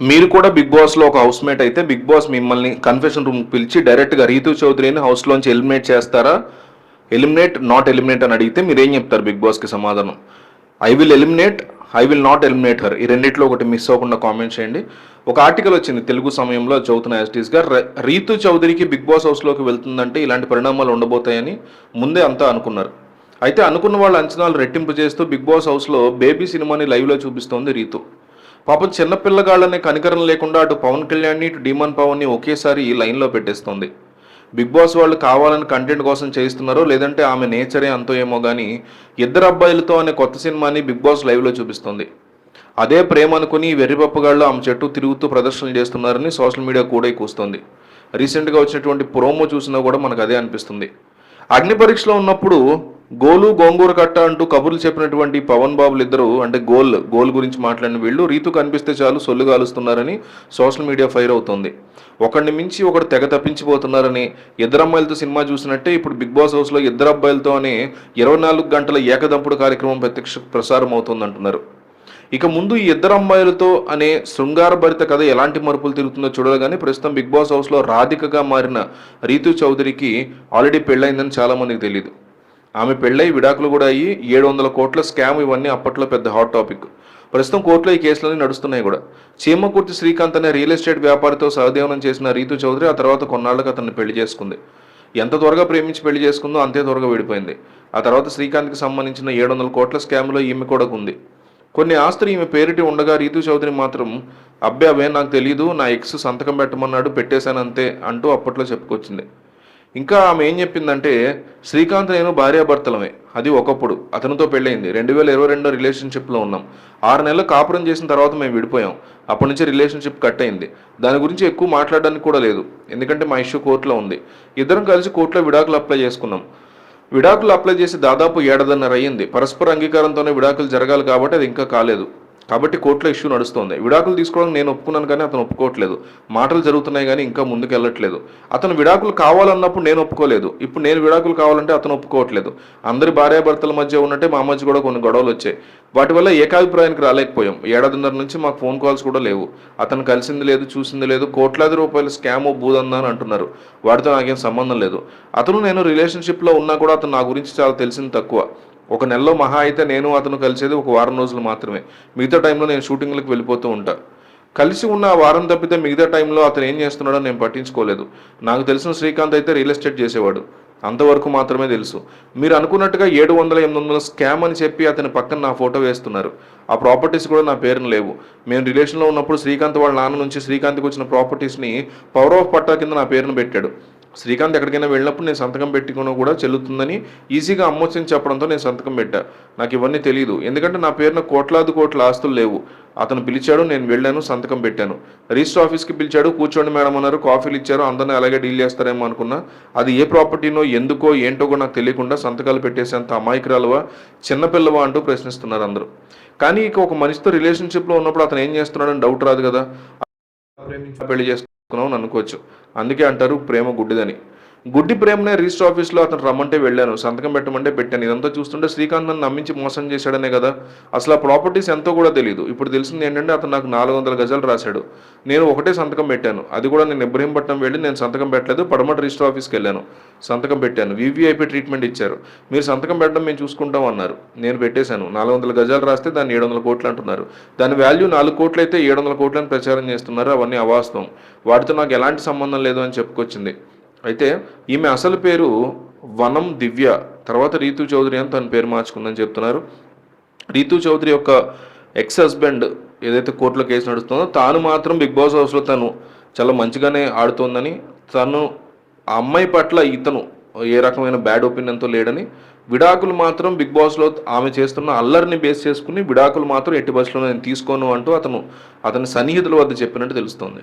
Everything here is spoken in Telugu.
మీరు కూడా బిగ్ బాస్లో ఒక హౌస్ మేట్ అయితే బిగ్ బాస్ మిమ్మల్ని కన్ఫెషన్ రూమ్ పిలిచి డైరెక్ట్గా రీతు చౌదరిని హౌస్లోంచి ఎలిమినేట్ చేస్తారా? ఎలిమినేట్ నాట్ ఎలిమినేట్ అని అడిగితే మీరు ఏం చెప్తారు బిగ్ బాస్కి సమాధానం? I will eliminate I will not eliminate her. ఈ రెండిట్లో ఒకటి మిస్ అవ్వకుండా కామెంట్ చేయండి. ఒక ఆర్టికల్ వచ్చింది తెలుగు సమయంలో చదువుతున్న యాస్టీస్గా రీతు చౌదరికి బిగ్ బాస్ హౌస్లోకి వెళ్తుందంటే ఇలాంటి పరిణామాలు ఉండబోతాయని ముందే అంతా అనుకున్నారు. అయితే అనుకున్న వాళ్ళ అంచనాలు రెట్టింపు చేస్తూ బిగ్ బాస్ హౌస్లో బేబీ సినిమాని లైవ్లో చూపిస్తోంది రీతు. పాపం చిన్న పిల్లగాళ్ళని కనికరం లేకుండా అటు పవన్ కళ్యాణ్ని ఇటు డీమన్ పవన్ని ఒకేసారి ఈ లైన్లో పెట్టేస్తుంది. బిగ్ బాస్ వాళ్ళు కావాలని కంటెంట్ కోసం చేయిస్తున్నారో లేదంటే ఆమె నేచరే అంతో ఏమో కానీ ఇద్దరు అబ్బాయిలతో అనే కొత్త సినిమాని బిగ్ బాస్ లైవ్లో చూపిస్తుంది. అదే ప్రేమ అనుకుని వెర్రిపప్పగాళ్ళు ఆమె చెట్టు తిరుగుతూ ప్రదర్శనలు చేస్తున్నారని సోషల్ మీడియా కూడా కూస్తుంది. రీసెంట్గా వచ్చినటువంటి ప్రోమో చూసినా కూడా మనకు అదే అనిపిస్తుంది. అగ్ని పరీక్షలో ఉన్నప్పుడు గోలు గోంగూర కట్ట అంటూ కబుర్లు చెప్పినటువంటి పవన్ బాబులు ఇద్దరు అంటే గోల్ గోల్ గురించి మాట్లాడిన వీళ్ళు రీతు కనిపిస్తే చాలు సొల్లు కాలుస్తున్నారని సోషల్ మీడియా ఫైర్ అవుతుంది. ఒకడిని మించి ఒకడు తెగ తప్పించిపోతున్నారని ఇద్దరు అమ్మాయిలతో సినిమా చూసినట్టే ఇప్పుడు బిగ్ బాస్ హౌస్లో ఇద్దరు అబ్బాయిలతో అని ఇరవై నాలుగు గంటల ఏకదంపుడు కార్యక్రమం ప్రత్యక్ష ప్రసారం అవుతుంది అంటున్నారు ఇక ముందు ఈ ఇద్దరు అమ్మాయిలతో అనే శృంగారభరిత కథ ఎలాంటి మరుపులు తిరుగుతుందో చూడగానే కానీ ప్రస్తుతం బిగ్ బాస్ హౌస్లో రాధికగా మారిన రీతు చౌదరికి ఆల్రెడీ పెళ్ళైందని చాలామందికి తెలియదు ఆమె పెళ్ళై విడాకులు కూడా అయ్యి ఏడు వందల కోట్ల స్కామ్ ఇవన్నీ అప్పట్లో పెద్ద హాట్ టాపిక్. ప్రస్తుతం కోర్టులో ఈ కేసులన్నీ నడుస్తున్నాయి కూడా. చీమకుర్తి శ్రీకాంత్ అనే రియల్ ఎస్టేట్ వ్యాపారితో సహదేవనం చేసిన రీతు చౌదరి ఆ తర్వాత కొన్నాళ్ళకి అతన్ని పెళ్ళి చేసుకుంది. ఎంత త్వరగా ప్రేమించి పెళ్ళి చేసుకుందో అంతే త్వరగా విడిపోయింది. ఆ తర్వాత శ్రీకాంత్కి సంబంధించిన ఏడు వందల కోట్ల స్కామ్లో ఈమె కూడా ఉంది కొన్ని ఆస్తులు ఈమె పేరిటి ఉండగా రీతు చౌదరి మాత్రం అబ్బే అవే నాకు తెలియదు నా ఎక్స్ సంతకం పెట్టమన్నాడు పెట్టేశాను అంతే అంటూ అప్పట్లో చెప్పుకొచ్చింది. ఇంకా ఆమె ఏం చెప్పిందంటే శ్రీకాంత్ నేను భార్యాభర్తలమే అది ఒకప్పుడు అతనితో పెళ్ళయింది. రెండు వేల ఇరవై రెండో రిలేషన్షిప్లో ఉన్నాం. ఆరు నెలలు కాపురం చేసిన తర్వాత మేము విడిపోయాం. అప్పటి నుంచి రిలేషన్షిప్ కట్ అయింది. దాని గురించి ఎక్కువ మాట్లాడడానికి కూడా లేదు. ఎందుకంటే మా ఇష్యూ కోర్టులో ఉంది. ఇద్దరం కలిసి కోర్టులో విడాకులు అప్లై చేసుకున్నాం. విడాకులు అప్లై చేసి దాదాపు ఏడాదిన్నర అయ్యింది. పరస్పర అంగీకారంతోనే విడాకులు జరగాలి కాబట్టి అది ఇంకా కాలేదు. కాబట్టి కోర్టులో ఇష్యూ నడుస్తోంది. విడాకులు తీసుకోవడం నేను ఒప్పుకున్నాను కానీ అతను ఒప్పుకోవట్లేదు. మాటలు జరుగుతున్నాయి కానీ ఇంకా ముందుకు వెళ్ళట్లేదు. అతను విడాకులు కావాలన్నప్పుడు నేను ఒప్పుకోలేదు. ఇప్పుడు నేను విడాకులు కావాలంటే అతను ఒప్పుకోవట్లేదు. అందరి భార్యాభర్తల మధ్య ఉన్నట్టే మా మధ్య కూడా కొన్ని గొడవలు వచ్చాయి. వాటి వల్ల ఏకాభిప్రాయానికి రాలేకపోయాం. ఏడాదిన్నర నుంచి మాకు ఫోన్ కాల్స్ కూడా లేవు. అతను కలిసింది లేదు చూసింది లేదు కోట్లాది రూపాయల స్కామ్ బూదందా అని అంటున్నారు. వాటితో నాకేం సంబంధం లేదు. అతను నేను రిలేషన్షిప్లో ఉన్నా కూడా అతను నా గురించి చాలా తెలిసింది తక్కువ. ఒక నెలలో మహా అయితే నేను అతను కలిసేది ఒక వారం రోజులు మాత్రమే. మిగతా టైంలో నేను షూటింగ్లకు వెళ్ళిపోతూ ఉంటా. కలిసి ఉన్న ఆ వారం తప్పితే మిగతా టైంలో అతను ఏం చేస్తున్నాడో నేను పట్టించుకోలేదు. నాకు తెలిసిన శ్రీకాంత్ అయితే రియల్ ఎస్టేట్ చేసేవాడు. అంతవరకు మాత్రమే తెలుసు. మీరు అనుకున్నట్టుగా ఏడు వందల ఎనిమిది వందల స్కామ్ అని చెప్పి అతని పక్కన నా ఫోటో వేస్తున్నారు. ఆ ప్రాపర్టీస్ కూడా నా పేరున లేవు. మేము రిలేషన్లో ఉన్నప్పుడు శ్రీకాంత్ వాళ్ళ నాన్న నుంచి శ్రీకాంత్కి వచ్చిన ప్రాపర్టీస్ని పవర్ ఆఫ్ పట్టా కింద నా పేరును పెట్టాడు. శ్రీకాంత్ ఎక్కడికైనా వెళ్ళినప్పుడు నేను సంతకం పెట్టుకుని కూడా చెల్లుతుందని ఈజీగా అమ్మొచ్చని చెప్పడంతో నేను సంతకం పెట్టా. నాకు ఇవన్నీ తెలియదు ఎందుకంటే నా పేరున కోట్లాది కోట్ల ఆస్తులు లేవు. అతను పిలిచాడు నేను వెళ్ళాను సంతకం పెట్టాను. రిజిస్టర్ ఆఫీస్కి పిలిచాడు కూర్చోండి మేడం అన్నారు కాఫీలు ఇచ్చారు అందరిని అలాగే డీల్ చేస్తారేమో అనుకున్నా. అది ఏ ప్రాపర్టీనో ఎందుకో ఏంటో కూడా నాకు తెలియకుండా సంతకాలు పెట్టేసేంత అమాయకురాలువా చిన్నపిల్లవా అంటూ ప్రశ్నిస్తున్నారు అందరూ. కానీ ఇక ఒక మనిషితో రిలేషన్షిప్లో ఉన్నప్పుడు అతను ఏం చేస్తున్నాడని డౌట్ రాదు కదా. పెళ్ళి చేస్తాను అనుకోవచ్చు. అందుకే అంటారు ప్రేమ గుడ్డిదని. గుడ్డి ప్రేమనే రిజిస్టర్ ఆఫీస్లో అతను రమ్మంటే వెళ్ళాను. సంతకం పెట్టమంటే పెట్టాను. ఇదంతా చూస్తుంటే శ్రీకాంత్ నన్ను నమ్మించి మోసం చేశాడనే కదా. అసలు ఆ ప్రాపర్టీస్ ఎంతో కూడా తెలియదు ఇప్పుడు తెలిసింది ఏంటంటే అతను నాకు నాలుగు వందల గజాలు రాశాడు. నేను ఒకటే సంతకం పెట్టాను. అది కూడా నేను ఇబ్రహీంపట్నం వెళ్ళి నేను సంతకం పెట్టలేదు. పడమట రిజిస్టర్ ఆఫీస్కి వెళ్ళాను. సంతకం పెట్టాను. వివిఐపి ట్రీట్మెంట్ ఇచ్చారు. మీరు సంతకం పెట్టడం మేము చూసుకుంటాం అన్నారు. నేను పెట్టేశాను. నాలుగు వందల గజాలు రాస్తే దాన్ని ఏడు వందల కోట్లు అంటున్నారు. దాని వాల్యూ నాలుగు కోట్లు అయితే ఏడు వందల కోట్లు అని ప్రచారం చేస్తున్నారు. అవన్నీ అవాస్తవం. వాటితో నాకు ఎలాంటి సంబంధం లేదు అని చెప్పుకొచ్చింది. అయితే ఈమె అసలు పేరు వనం దివ్య. తర్వాత రీతు చౌదరి అని తన పేరు మార్చుకుందని చెప్తున్నారు. రీతు చౌదరి యొక్క ఎక్స్ హస్బెండ్ ఏదైతే కోర్టులో కేసు నడుస్తుందో తాను మాత్రం బిగ్ బాస్ హౌస్లో తను చాలా మంచిగానే ఆడుతోందని తను ఆ అమ్మాయి పట్ల ఇతను ఏ రకమైన బ్యాడ్ ఒపీనియన్తో లేడని విడాకులు మాత్రం బిగ్ బాస్లో ఆమె చేస్తున్న అల్లరిని బేస్ చేసుకుని విడాకులు మాత్రం ఎట్టి బస్సులో నేను తీసుకోను అంటూ అతను అతని సన్నిహితుల వద్ద చెప్పినట్టు తెలుస్తోంది.